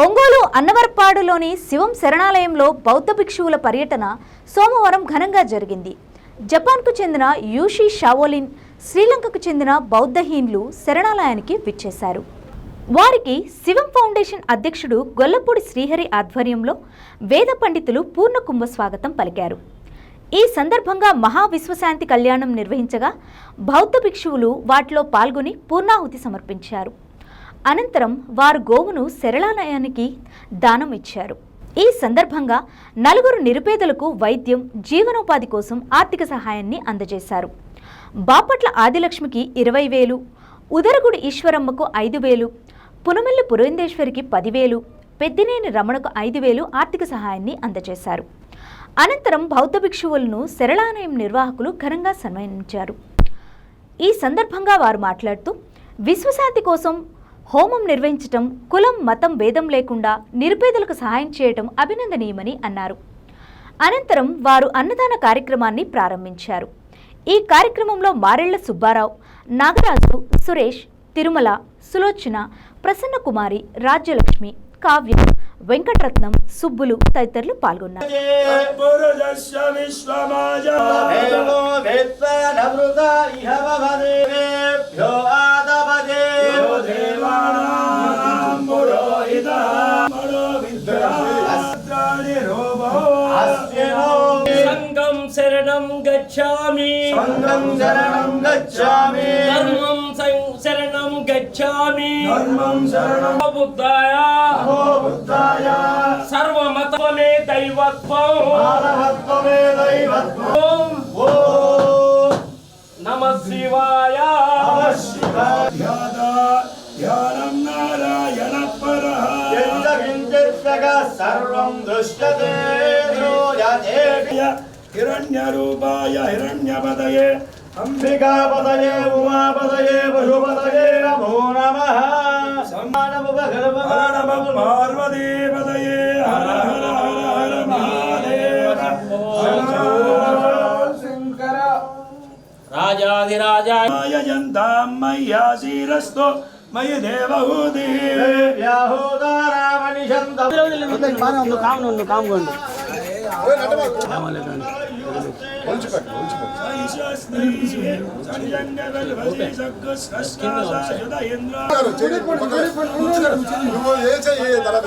ఒంగోలు అన్నవరపాడులోని శివం శరణాలయంలో బౌద్ధ భిక్షువుల పర్యటన సోమవారం ఘనంగా జరిగింది. జపాన్కు చెందిన యూషి షావోలిన్ శ్రీలంకకు చెందిన బౌద్ధహీన్లు శరణాలయానికి విచ్చేశారు. వారికి శివం ఫౌండేషన్ అధ్యక్షుడు గొల్లపూడి శ్రీహరి ఆధ్వర్యంలో వేద పండితులు పూర్ణ కుంభ స్వాగతం పలికారు. ఈ సందర్భంగా మహావిశ్వశాంతి కళ్యాణం నిర్వహించగా బౌద్ధ భిక్షువులు వాటిలో పాల్గొని పూర్ణాహుతి సమర్పించారు. అనంతరం వారు గోవును శరణాలయానికి దానం ఇచ్చారు ఈ సందర్భంగా నలుగురు నిరుపేదలకు వైద్యం జీవనోపాధి కోసం ఆర్థిక సహాయాన్ని అందజేశారు. బాపట్ల ఆదిలక్ష్మికి ఇరవై వేలు ఉదరగుడి ఈశ్వరమ్మకు ఐదు వేలు పునమిల్లి పురేందేశ్వరికి పదివేలు పెద్దినేని రమణకు ఐదు వేలు ఆర్థిక సహాయాన్ని అందజేశారు. అనంతరం బౌద్ధ భిక్షువులను శరణాలయం నిర్వాహకులు ఘనంగా సన్మానించారు. ఈ సందర్భంగా వారు మాట్లాడుతూ విశ్వశాంతి కోసం హోమం నిర్వహించటం కులం మతం భేదం లేకుండా నిరుపేదలకు సహాయం చేయటం అభినందనీయమని అన్నారు. అనంతరం వారు అన్నదాన కార్యక్రమాన్ని ప్రారంభించారు. ఈ కార్యక్రమంలో మారెళ్ళ సుబ్బారావు నాగరాజు సురేష్ తిరుమల సులోచన ప్రసన్న కుమారి రాజ్యలక్ష్మి కావ్య వెంకటరత్నం సుబ్బులు తదితరులు పాల్గొన్నారు. పురుషస్య విశ్వమాయ దేవో వేత్సనమృత శరణం బుద్ధాయ నమో బుద్ధాయ సర్వమతమే దైవత్వం ఓం ఓం నమ శివాయ నమః శివాయ ధ్యాత ధ్యానం నారాయణ పరః సర్వం దృశ్యతే శ్రూయతే హిరణ్యరూపాయ హిరణ్యపదయే అంబికాపదయే ఉమాపదయే పశుపదయే నమో నమః పార్వతీపదయే హర హర హర హర మహాదేవ శంకర రాజాధిరాజ యజంతాం మయ్యాశీరస్తో మయి దేవహూతి నువ్వు ఏ చెయ్యి తర్వాత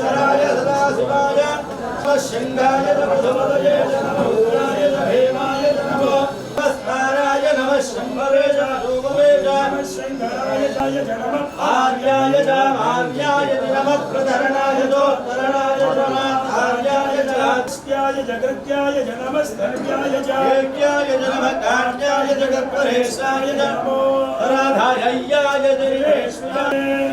రుద్రాయ నీలకంఠాయ మృత్యుంజయాయ సర్వేశ్వరాయ సదాశివాయ శంగాయ నమః నమః భీమాయ నమః నమస్కారాయ నమః శంభవే జాతూమవే ఆర్యాయ చ ఆర్యాయ నమః ప్రధరణాయ దోత్తరణాయ నమః ఆర్యాయ చ జగత్యాయ జగత్యాయ జనమస్తర్యాయ చ ఏక్యాయ నమః కార్యాయ జగత్పరేశాయ నమో రాధాయ్యాయ దేవేశ్వరాయ విమానో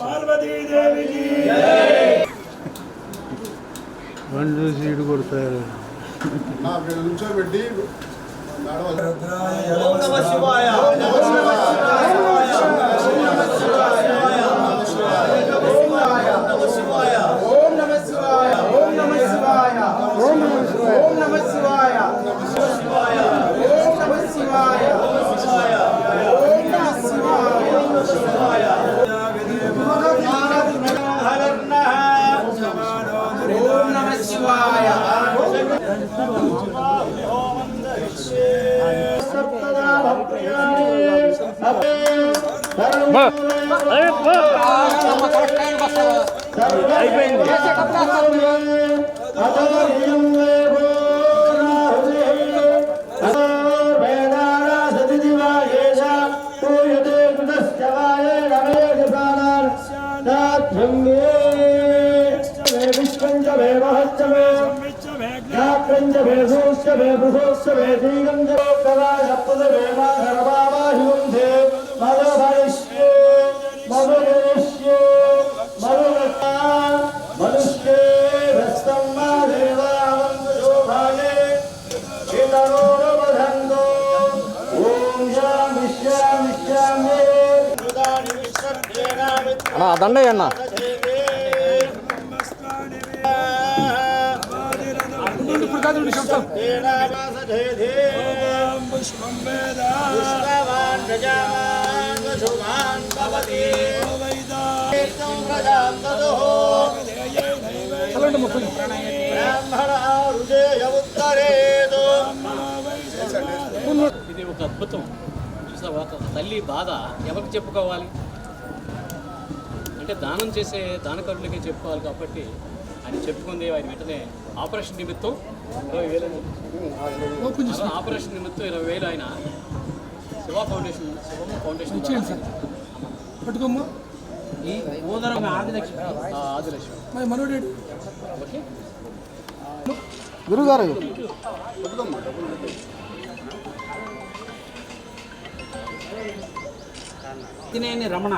పార్వతీదేవికి బండ్లు సీటు కొడతారు నా వీళ్ళు నుంచోబెట్టి నడవాలి రుద్రాయ ఓం నమ శివాయ అయిపోయింది वे भुभोस्य वे दीगन्धरोत्तरा सप्तदवेवा सर्वावाहिवन्धे దండయ్య అన్న. ఇది ఒక అద్భుతం. చూసావా? ఒక తల్లి బాధ ఎవరికి చెప్పుకోవాలి? అంటే దానం చేసే దానకరులకే చెప్పుకోవాలి కాబట్టి ఆయన చెప్పుకుంది ఆయన వెంటనే ఆపరేషన్ నిమిత్తం ఇరవై వేలు ఆపరేషన్ నిమిత్తం ఇరవై వేలు ఆయన శివ ఫౌండేషన్ శివమ్మ ఫౌండేషన్ పట్టుకోమ్మా. ఈ ఊదరం ఆదిలక్ష్మి. ఆదిలక్ష్మి. ఓకే. గురుగారు. తినేని రమణ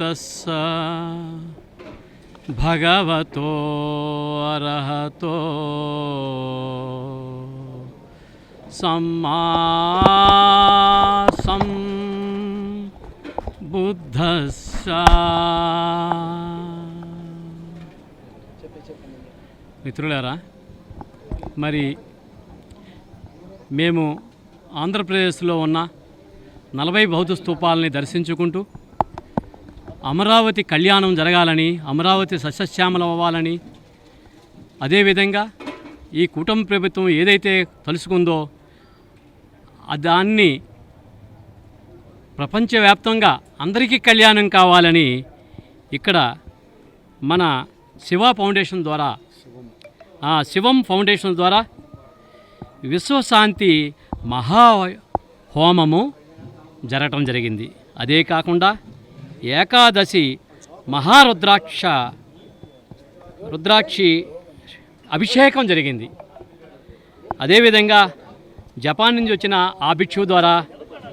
తస్స భగవతో అర్హతో సమ్మా సం బుద్ధస్స మిత్రులారా మరి మేము ఆంధ్రప్రదేశ్లో ఉన్న నలభై బౌద్ధ స్తూపాలని దర్శించుకుంటూ అమరావతి కళ్యాణం జరగాలని అమరావతి సస్యశ్యామలం అవ్వాలని అదేవిధంగా ఈ కుటుంబ ప్రభుత్వం ఏదైతే తలుసుకుందో దాన్ని ప్రపంచవ్యాప్తంగా అందరికీ కళ్యాణం కావాలని ఇక్కడ మన శివ ఫౌండేషన్ ద్వారా ఆ శివం ఫౌండేషన్ ద్వారా విశ్వశాంతి మహా హోమము జరగటం జరిగింది. అదే కాకుండా ఏకాదశి మహారుద్రాక్ష రుద్రాక్షి అభిషేకం జరిగింది. అదేవిధంగా జపాన్ నుంచి వచ్చిన ఆ భిక్షు ద్వారా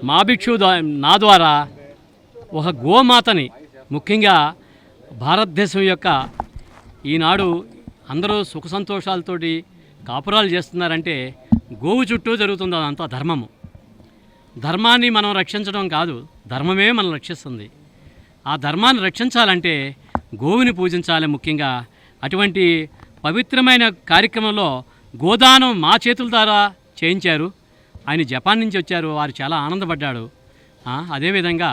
మా భిక్షు నా ద్వారా ఒక గోమాతని ముఖ్యంగా భారతదేశం యొక్క ఈనాడు అందరూ సుఖ సంతోషాలతోటి కాపురాలు చేస్తున్నారంటే గోవు చుట్టూ జరుగుతుంది అదంతా ధర్మము. ధర్మాన్ని మనం రక్షించడం కాదు ధర్మమే మనం రక్షిస్తుంది. ఆ ధర్మాన్ని రక్షించాలంటే గోవుని పూజించాలి ముఖ్యంగా. అటువంటి పవిత్రమైన కార్యక్రమంలో గోదానం మా చేతుల ద్వారా చేయించారు. ఆయన జపాన్ నుంచి వచ్చారు వారు చాలా ఆనందపడ్డాడు. అదేవిధంగా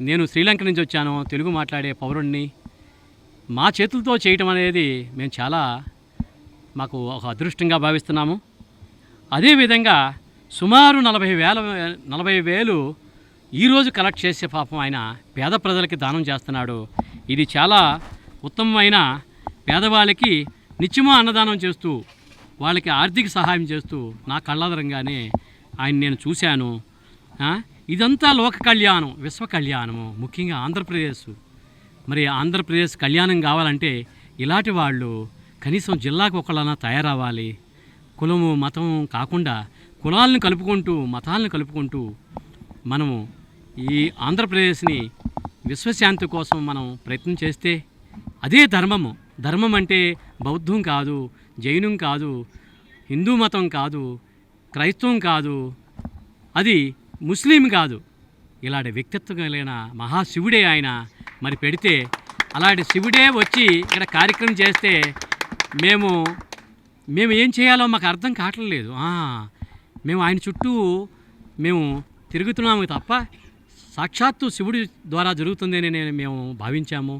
నేను శ్రీలంక నుంచి వచ్చాను తెలుగు మాట్లాడే పౌరుణ్ణి. మా చేతులతో చేయటం అనేది మేము చాలా మాకు ఒక అదృష్టంగా భావిస్తున్నాము. అదేవిధంగా సుమారు నలభై వేల నలభై వేలు ఈరోజు కలెక్ట్ చేసే పాపం ఆయన పేద ప్రజలకి దానం చేస్తున్నాడు. ఇది చాలా ఉత్తమమైన పేదవాళ్ళకి నిత్యమో అన్నదానం చేస్తూ వాళ్ళకి ఆర్థిక సహాయం చేస్తూ నా కళ్ళాదరంగానే ఆయన నేను చూశాను. ఇదంతా లోక కళ్యాణం విశ్వ కళ్యాణము ముఖ్యంగా ఆంధ్రప్రదేశ్. మరి ఆంధ్రప్రదేశ్ కళ్యాణం కావాలంటే ఇలాంటి వాళ్ళు కనీసం జిల్లాకు ఒకళ్ళనా తయారవ్వాలి. కులము మతం కాకుండా కులాలను కలుపుకుంటూ మతాలను కలుపుకుంటూ మనము ఈ ఆంధ్రప్రదేశ్ని విశ్వశాంతి కోసం మనం ప్రయత్నం చేస్తే అదే ధర్మము. ధర్మం అంటే బౌద్ధం కాదు జైనం కాదు హిందూ మతం కాదు క్రైస్తవం కాదు అది ముస్లిం కాదు. ఇలాంటి వ్యక్తిత్వం కలిగిన మహాశివుడే ఆయన. మరి పెడితే అలాంటి శివుడే వచ్చి ఇక్కడ కార్యక్రమం చేస్తే మేము మేము ఏం చేయాలో మాకు అర్థం కావట్లేదు. మేము ఆయన చుట్టూ మేము తిరుగుతున్నాము తప్ప సాక్షాత్తు శివుడి ద్వారా జరుగుతుందని నేను మేము భావించాము.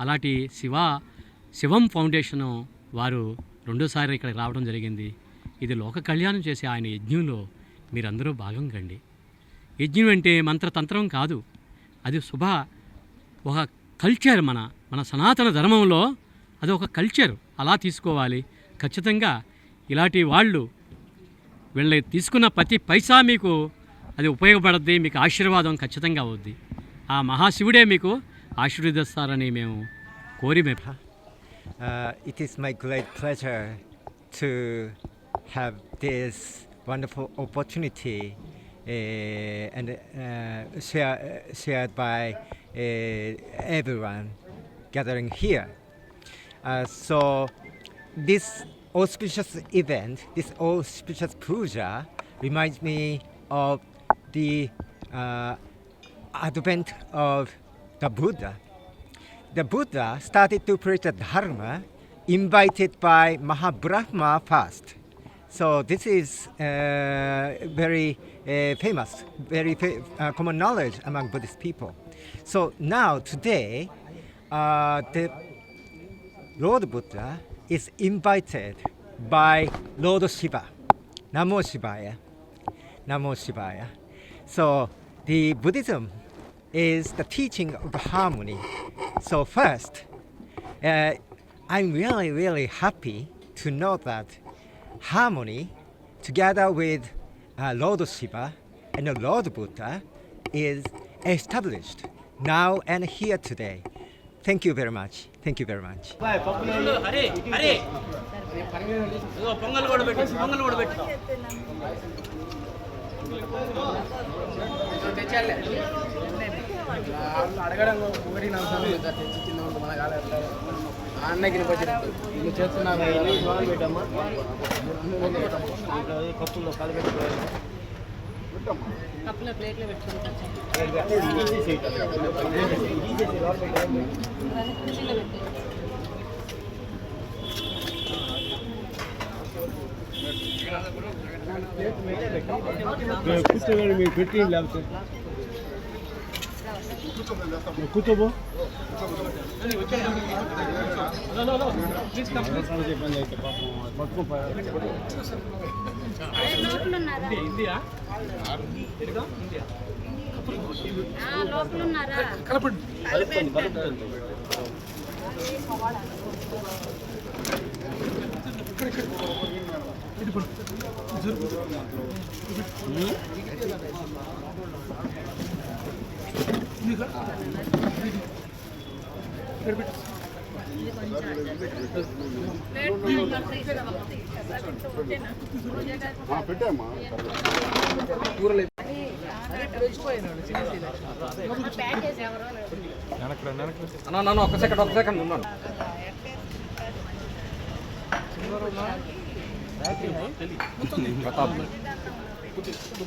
అలాంటి శివ శివం ఫౌండేషను వారు రెండోసారి ఇక్కడికి రావడం జరిగింది. ఇది లోక కళ్యాణం చేసే ఆయన యజ్ఞంలో మీరందరూ భాగం కండి. యజ్ఞం అంటే మంత్రతంత్రం కాదు. అది శుభ ఒక కల్చర్ మన మన సనాతన ధర్మంలో అది ఒక కల్చర్ అలా తీసుకోవాలి. ఖచ్చితంగా ఇలాంటి వాళ్ళు వీళ్ళ తీసుకున్న ప్రతి పైసా మీకు అది ఉపయోగపడుద్ది మీకు ఆశీర్వాదం ఖచ్చితంగా అవుద్ది. ఆ మహాశివుడే మీకు ఆశీర్వదిస్తారని మేము కోరి మేము it is my great pleasure to have this wonderful opportunity uh, and uh, share, shared by uh, everyone gathering here. Uh, so, this auspicious event, this auspicious puja, reminds me of the uh, advent of the Buddha the Buddha started to preach the Dharma invited by Mahabrahma first. So this is uh, very uh, famous, very fa- uh, common knowledge among Buddhist people. So now today, the Lord Buddha is invited by Lord Shiva. Namo Shivaya. Namo Shivaya. So the Buddhism is the teaching of harmony. So first, uh, I'm really, really happy to know that harmony, together with uh, Lord Shiva and the Lord Buddha, is established now and here today. Thank you very much. Thank you very much. Hari Hari ఇదిగో పొంగల్ కూడా పెట్టి పొంగల్ కూడా పెట్టి అడగడం ఒకటి నా తెచ్చింది మన కాలే అన్నకి బడ్జెట్ నువ్వు చేస్తున్నా పెట్టమ్మా కప్పుల్లో కాలు పెట్టుకోవాలి కప్పులో ప్లేట్లో పెట్టుకుంటాం కుర్చీలో పెట్టి కూర్చోబెట్టి మీకు పెట్టి లేకపోతే కూర్చోబో చెప్పండి అయితే పాపం పట్టుకోపోయా లోపల పెట్టామా అన్న నన్ను ఒక్క సెకండ్ ఒక్క సెకండ్ ఉన్నాను. ప్రతాప్